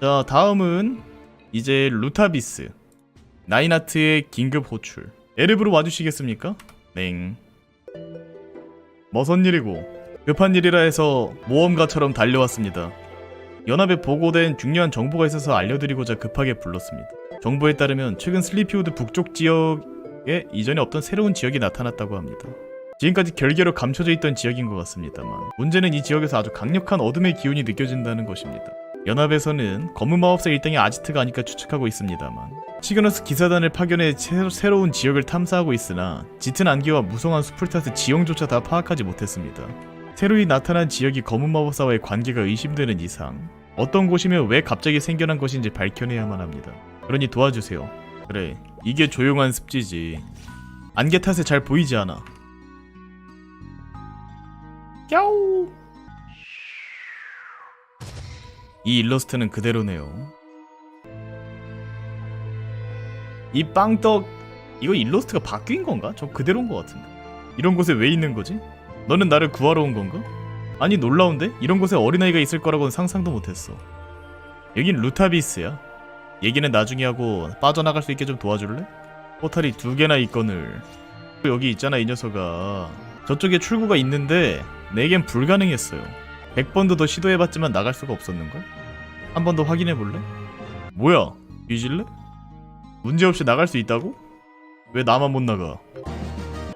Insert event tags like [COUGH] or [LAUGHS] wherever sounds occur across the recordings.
자 다음은 이제 루타비스. 나이나트의 긴급 호출. 에르브로 와주시겠습니까? 넹. 머선 일이고 급한 일이라 해서 모험가처럼 달려왔습니다. 연합에 보고된 중요한 정보가 있어서 알려드리고자 급하게 불렀습니다. 정보에 따르면 최근 슬리피우드 북쪽 지역에 이전에 없던 새로운 지역이 나타났다고 합니다. 지금까지 결계로 감춰져 있던 지역인 것 같습니다만 문제는 이 지역에서 아주 강력한 어둠의 기운이 느껴진다는 것입니다 연합에서는 검은 마법사 일당이 아지트가 아닐까 추측하고 있습니다만 시그너스 기사단을 파견해 새- 새로운 지역을 탐사하고 있으나 짙은 안개와 무성한 숲을 타서 지형조차 다 파악하지 못했습니다. 새로이 나타난 지역이 검은 마법사와의 관계가 의심되는 이상 어떤 곳이며 왜 갑자기 생겨난 것인지 밝혀내야만 합니다. 그러니 도와주세요. 그래, 이게 조용한 습지지. 안개 탓에 잘 보이지 않아. 야우. 이 일러스트는 그대로네요. 이 빵떡 이거 일러스트가 바뀐 건가? 저 그대로인 것 같은데. 이런 곳에 왜 있는 거지? 너는 나를 구하러 온 건가? 아니 놀라운데? 이런 곳에 어린아이가 있을 거라고는 상상도 못했어. 여긴 루타비스야. 얘기는 나중에 하고 빠져나갈 수 있게 좀 도와줄래? 포탈이 두 개나 있거늘. 여기 있잖아 이 녀석아. 저쪽에 출구가 있는데 내겐 불가능했어요. 100번도 더 시도해봤지만 나갈 수가 없었는걸? 한 번 더 확인해 볼래? 뭐야? 뒤질래? 문제없이 나갈 수 있다고? 왜 나만 못 나가?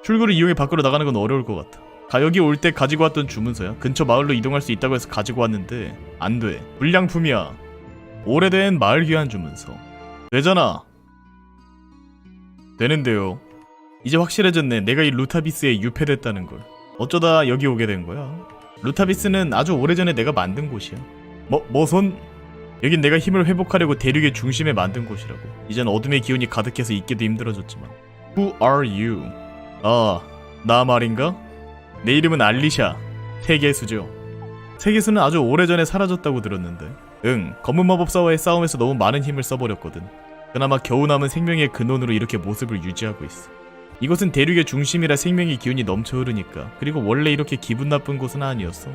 출구를 이용해 밖으로 나가는 건 어려울 것 같아. 가 여기 올때 가지고 왔던 주문서야. 근처 마을로 이동할 수 있다고 해서 가지고 왔는데 안 돼. 불량품이야. 오래된 마을 귀환 주문서. 되잖아. 되는데요. 이제 확실해졌네. 내가 이 루타비스에 유폐됐다는 걸. 어쩌다 여기 오게 된 거야. 루타비스는 아주 오래전에 내가 만든 곳이야. 뭐, 뭐선? 여긴 내가 힘을 회복하려고 대륙의 중심에 만든 곳이라고. 이젠 어둠의 기운이 가득해서 있기도 힘들어졌지만. Who are you? 아, 나 말인가? 내 이름은 알리샤. 세계수죠. 세계수는 아주 오래전에 사라졌다고 들었는데. 응, 검은 마법사와의 싸움에서 너무 많은 힘을 써버렸거든. 그나마 겨우 남은 생명의 근원으로 이렇게 모습을 유지하고 있어. 이곳은 대륙의 중심이라 생명의 기운이 넘쳐 흐르니까. 그리고 원래 이렇게 기분 나쁜 곳은 아니었어.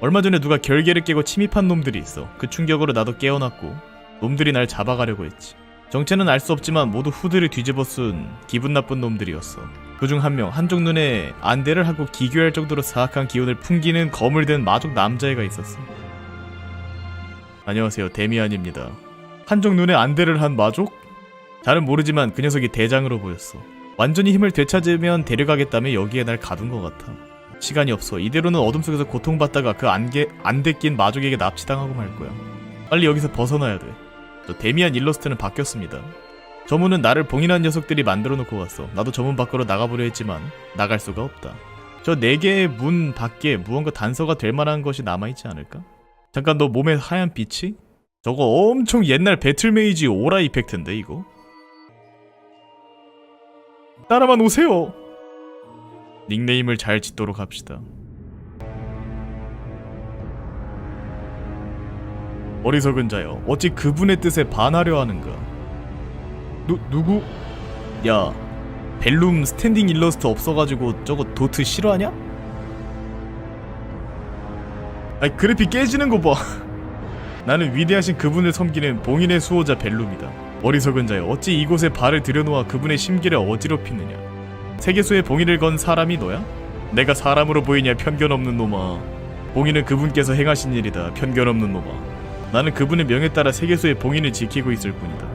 얼마 전에 누가 결계를 깨고 침입한 놈들이 있어. 그 충격으로 나도 깨어났고 놈들이 날 잡아가려고 했지. 정체는 알 수 없지만 모두 후드를 뒤집어 쓴 기분 나쁜 놈들이었어. 그중 한 명 한쪽 눈에 안대를 하고 기괴할 정도로 사악한 기운을 풍기는 든 마족 남자애가 있었어. 안녕하세요 데미안입니다. 한쪽 눈에 안대를 한 마족? 잘은 모르지만 그 녀석이 대장으로 보였어. 완전히 힘을 되찾으면 데려가겠다며 여기에 날 가둔 것 같아. 시간이 없어. 이대로는 어둠 속에서 고통받다가 그 안개 안대 낀 마족에게 납치당하고 말 거야. 빨리 여기서 벗어나야 돼. 저 데미안 일러스트는 바뀌었습니다. 저 문은 나를 봉인한 녀석들이 만들어 놓고 갔어. 나도 저 문 밖으로 나가보려 했지만 나갈 수가 없다. 저 네 개의 문 밖에 무언가 단서가 될 만한 것이 남아있지 않을까? 잠깐 너 몸에 하얀 빛이? 저거 엄청 옛날 배틀메이지 오라 이펙트인데 이거? 따라만 오세요. 닉네임을 잘 짓도록 합시다. 어리석은 자여, 어찌 그분의 뜻에 반하려 하는가? 누 누구? 야, 벨룸 스탠딩 일러스트 없어가지고 저거 도트 싫어하냐? 아이 그래픽 깨지는 거 봐. [LAUGHS] 나는 위대하신 그분을 섬기는 봉인의 수호자 벨룸이다. 어리석은 자여, 어찌 이곳에 발을 들여놓아 그분의 심기를 어지럽히느냐? 세계수의 봉인을 건 사람이 너야? 내가 사람으로 보이냐 편견 없는 놈아. 봉인은 그분께서 행하신 일이다. 편견 없는 놈아. 나는 그분의 명에 따라 세계수의 봉인을 지키고 있을 뿐이다.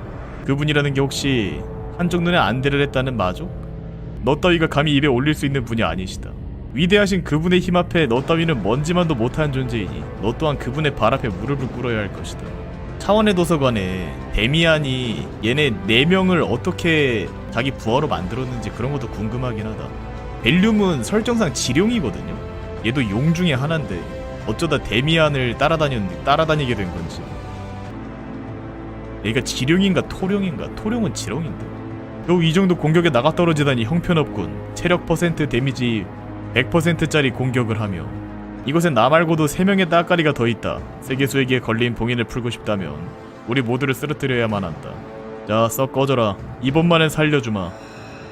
그분이라는 게 혹시 한쪽 눈에 안대를 했다는 마족? 너 따위가 감히 입에 올릴 수 있는 분이 아니시다. 위대하신 그분의 힘 앞에 너 따위는 먼지만도 못한 존재이니 너 또한 그분의 발 앞에 무릎을 꿇어야 할 것이다. 차원의 도서관에 데미안이 얘네 네 명을 어떻게 자기 부하로 만들었는지 그런 것도 궁금하긴 하다. 벨륨은 설정상 지룡이거든요. 얘도 용 중에 하나인데 어쩌다 데미안을 따라다녔 따라다니게 된 건지. 얘가 지룡인가 토룡인가? 토룡은 지룡인데. 겨우 이 정도 공격에 나가 떨어지다니 형편없군. 체력 퍼센트 데미지 100%짜리 공격을 하며 이곳엔 나 말고도 3명의 따까리가 더 있다. 세계수에게 걸린 봉인을 풀고 싶다면 우리 모두를 쓰러뜨려야만 한다. 자, 썩 꺼져라. 이번만엔 살려주마.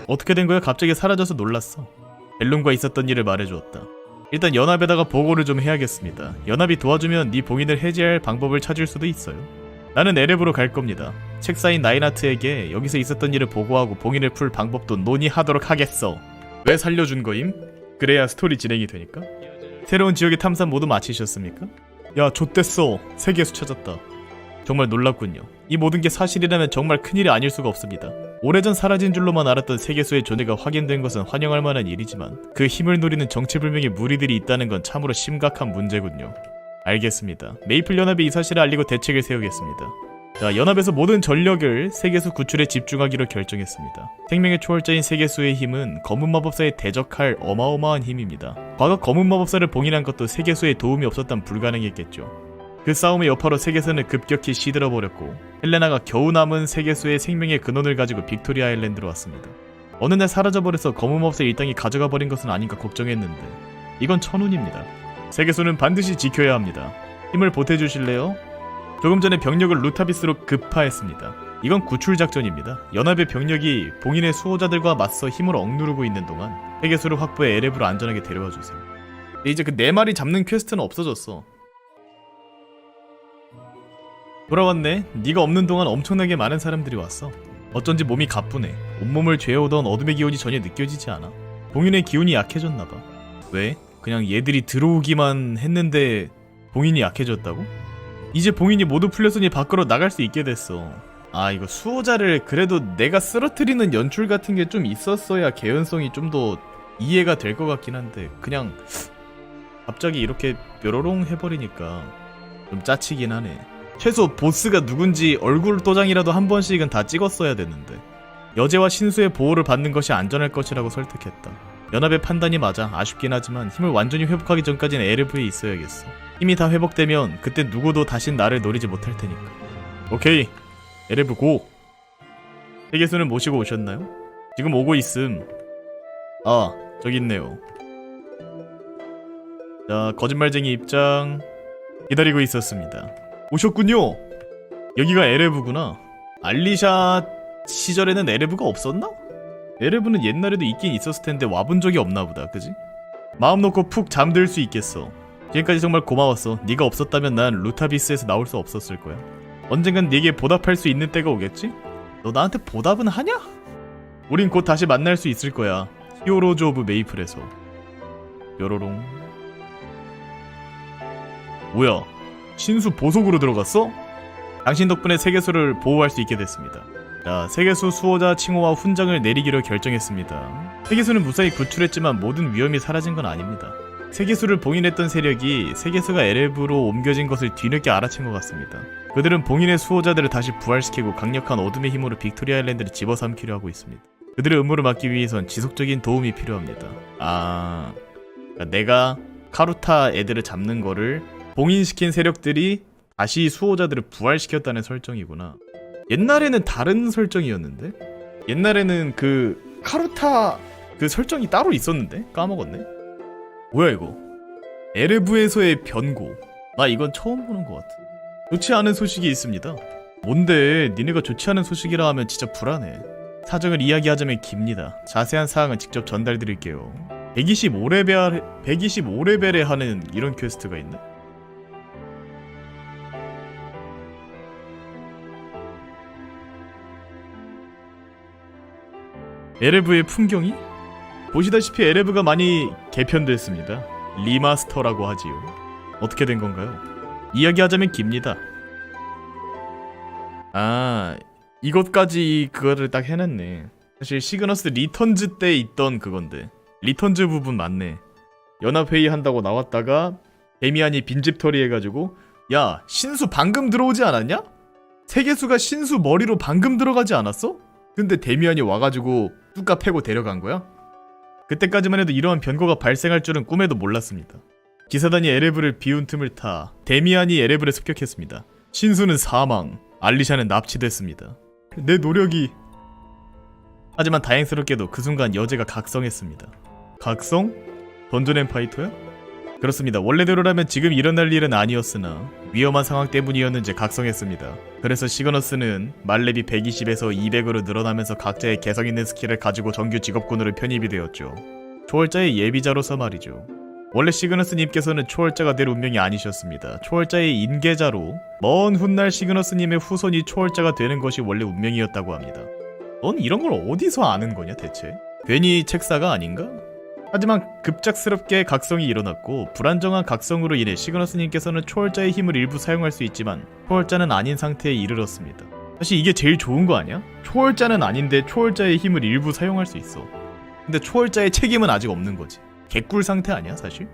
어떻게 된 거야? 갑자기 사라져서 놀랐어. 벨룸과 있었던 일을 말해주었다. 일단 연합에다가 보고를 좀 해야겠습니다. 연합이 도와주면 네 봉인을 해제할 방법을 찾을 수도 있어요. 나는 에레브로 갈 겁니다. 책사인 나이나트에게 여기서 있었던 일을 보고하고 봉인을 풀 방법도 논의하도록 하겠어. 왜 살려준 거임? 그래야 스토리 진행이 되니까. 새로운 지역의 탐사 모두 마치셨습니까? 야, 좆됐어. 세계수 찾았다. 정말 놀랍군요. 이 모든 게 사실이라면 정말 큰일이 아닐 수가 없습니다. 오래전 사라진 줄로만 알았던 세계수의 존재가 확인된 것은 환영할 만한 일이지만 그 힘을 노리는 정체불명의 무리들이 있다는 건 참으로 심각한 문제군요. 알겠습니다. 메이플 연합에 이 사실을 알리고 대책을 세우겠습니다. 자, 연합에서 모든 전력을 세계수 구출에 집중하기로 결정했습니다. 생명의 초월자인 세계수의 힘은 검은 마법사에 대적할 어마어마한 힘입니다. 과거 검은 마법사를 봉인한 것도 세계수의 도움이 없었단 불가능했겠죠. 그 싸움의 여파로 세계수는 급격히 시들어 버렸고 헬레나가 겨우 남은 세계수의 생명의 근원을 가지고 빅토리아 아일랜드로 왔습니다. 어느 날 사라져버려서 검은 마법사의 일당이 가져가 버린 것은 아닌가 걱정했는데 이건 천운입니다. 세계수는 반드시 지켜야 합니다. 힘을 보태주실래요? 조금 전에 병력을 루타비스로 급파했습니다. 이건 구출 작전입니다. 연합의 병력이 봉인의 수호자들과 맞서 힘을 억누르고 있는 동안 세계수를 확보해 에레브로 안전하게 데려와 주세요. 이제 그 네 마리 잡는 퀘스트는 없어졌어. 돌아왔네. 네가 없는 동안 엄청나게 많은 사람들이 왔어. 어쩐지 몸이 가쁘네. 온몸을 죄어오던 어둠의 기운이 전혀 느껴지지 않아. 봉인의 기운이 약해졌나봐. 왜? 그냥 얘들이 들어오기만 했는데 봉인이 약해졌다고? 이제 봉인이 모두 풀렸으니 밖으로 나갈 수 있게 됐어. 아 이거 수호자를 그래도 내가 쓰러뜨리는 연출 같은 게 좀 있었어야 개연성이 좀 더 이해가 될 것 같긴 한데 그냥 갑자기 이렇게 뾰로롱 해버리니까 좀 짜치긴 하네. 최소 보스가 누군지 얼굴 도장이라도 한 번씩은 다 찍었어야 됐는데 여제와 신수의 보호를 받는 것이 안전할 것이라고 설득했다. 연합의 판단이 맞아 아쉽긴 하지만 힘을 완전히 회복하기 전까지는 에르브에 있어야겠어. 힘이 다 회복되면 그때 누구도 다신 나를 노리지 못할 테니까. 오케이, 에르브 고. 세계수는 모시고 오셨나요? 지금 오고 있음. 아, 저기 있네요. 자, 거짓말쟁이 입장. 기다리고 있었습니다. 오셨군요. 여기가 에레브구나. 알리샷 시절에는 에레브가 없었나? 에레브는 옛날에도 있긴 있었을 텐데 와본 적이 없나 보다. 그지? 마음 놓고 푹 잠들 수 있겠어. 지금까지 정말 고마웠어. 네가 없었다면 난 루타비스에서 나올 수 없었을 거야. 언젠간 네게 보답할 수 있는 때가 오겠지? 너 나한테 보답은 하냐? 우린 곧 다시 만날 수 있을 거야. 히어로즈 오브 메이플에서. 뾰로롱. 뭐야? 신수 보석으로 들어갔어? 당신 덕분에 세계수를 보호할 수 있게 됐습니다. 자, 세계수 수호자 칭호와 훈장을 내리기로 결정했습니다. 세계수는 무사히 구출했지만 모든 위험이 사라진 건 아닙니다. 세계수를 봉인했던 세력이 세계수가 에레브로 옮겨진 것을 뒤늦게 알아챈 것 같습니다. 그들은 봉인의 수호자들을 다시 부활시키고 강력한 어둠의 힘으로 빅토리아 아일랜드를 집어삼키려 하고 있습니다. 그들의 음모를 막기 위해선 지속적인 도움이 필요합니다. 아, 그러니까 내가 카루타 애들을 잡는 거를 봉인시킨 세력들이 다시 수호자들을 부활시켰다는 설정이구나. 옛날에는 다른 설정이었는데? 옛날에는 그 카루타 그 설정이 따로 있었는데? 까먹었네. 뭐야 이거? 에레브에서의 변고. 나 이건 처음 보는 것 같아. 좋지 않은 소식이 있습니다. 뭔데? 니네가 좋지 않은 소식이라 하면 진짜 불안해. 사정을 이야기하자면 깁니다. 자세한 사항은 직접 전달드릴게요. 125레벨 125레벨에 하는 이런 퀘스트가 있네. 에레브의 풍경이? 보시다시피 에레브가 많이 개편됐습니다. 리마스터라고 하지요. 어떻게 된 건가요? 이야기하자면 깁니다. 아, 이것까지 그거를 딱 해냈네. 사실 시그너스 리턴즈 때 있던 그건데. 리턴즈 부분 맞네. 연합회의 한다고 나왔다가 데미안이 빈집털이 해가지고 야 신수 방금 들어오지 않았냐? 세계수가 신수 머리로 방금 들어가지 않았어? 근데 데미안이 와가지고 뚜까 패고 데려간 거야? 그때까지만 해도 이러한 변고가 발생할 줄은 꿈에도 몰랐습니다. 기사단이 에레브를 비운 틈을 타 데미안이 에레브를 습격했습니다. 신수는 사망, 알리샤는 납치됐습니다. 내 노력이 하지만 다행스럽게도 그 순간 여제가 각성했습니다. 각성? 던전 앤 파이터야? 그렇습니다. 원래대로라면 지금 일어날 일은 아니었으나 위험한 상황 때문이었는지 각성했습니다. 그래서 시그너스는 말렙이 120에서 200으로 늘어나면서 각자의 개성 있는 스킬을 가지고 정규 직업군으로 편입이 되었죠. 초월자의 예비자로서 말이죠. 원래 시그너스님께서는 초월자가 될 운명이 아니셨습니다. 초월자의 인계자로 먼 훗날 시그너스님의 후손이 초월자가 되는 것이 원래 운명이었다고 합니다. 넌 이런 걸 어디서 아는 거냐 대체? 괜히 책사가 아닌가? 하지만 급작스럽게 각성이 일어났고 불안정한 각성으로 인해 시그너스님께서는 초월자의 힘을 일부 사용할 수 있지만 초월자는 아닌 상태에 이르렀습니다. 사실 이게 제일 좋은 거 아니야? 초월자는 아닌데 초월자의 힘을 일부 사용할 수 있어. 근데 초월자의 책임은 아직 없는 거지. 개꿀 상태 아니야 사실?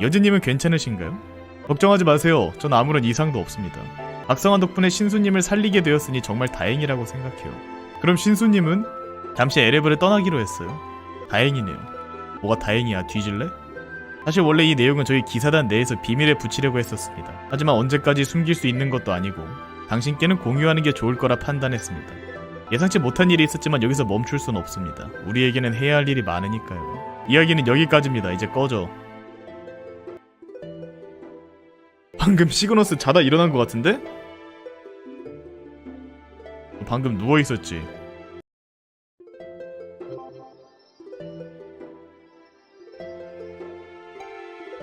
여진님은 괜찮으신가요? 걱정하지 마세요. 전 아무런 이상도 없습니다. 박성환 덕분에 신수님을 살리게 되었으니 정말 다행이라고 생각해요. 그럼 신수님은 잠시 에레브를 떠나기로 했어요. 다행이네요. 뭐가 다행이야 뒤질래? 사실 원래 이 내용은 저희 기사단 내에서 비밀에 붙이려고 했었습니다. 하지만 언제까지 숨길 수 있는 것도 아니고 당신께는 공유하는 게 좋을 거라 판단했습니다. 예상치 못한 일이 있었지만 여기서 멈출 순 없습니다. 우리에게는 해야 할 일이 많으니까요. 이야기는 여기까지입니다. 이제 꺼져. 방금 시그너스 자다 일어난 것 같은데? 방금 누워 있었지.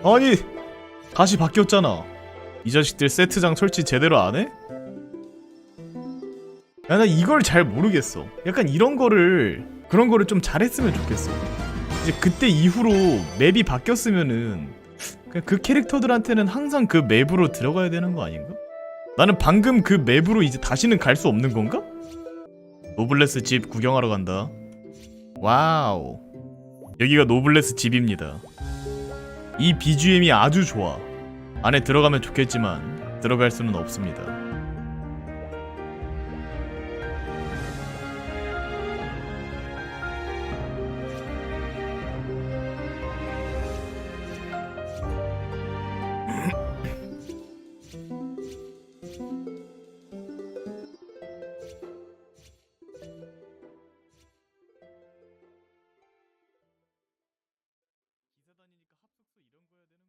아니 다시 바뀌었잖아. 이 자식들 세트장 설치 제대로 안 해? 야 나 이걸 잘 모르겠어. 약간 이런 거를 그런 거를 좀 잘했으면 좋겠어. 이제 그때 이후로 맵이 바뀌었으면은 그 캐릭터들한테는 항상 그 맵으로 들어가야 되는 거 아닌가? 나는 방금 그 맵으로 이제 다시는 갈 수 없는 건가? 노블레스 집 구경하러 간다. 와우. 여기가 노블레스 집입니다. 이 BGM이 아주 좋아. 안에 들어가면 좋겠지만 들어갈 수는 없습니다.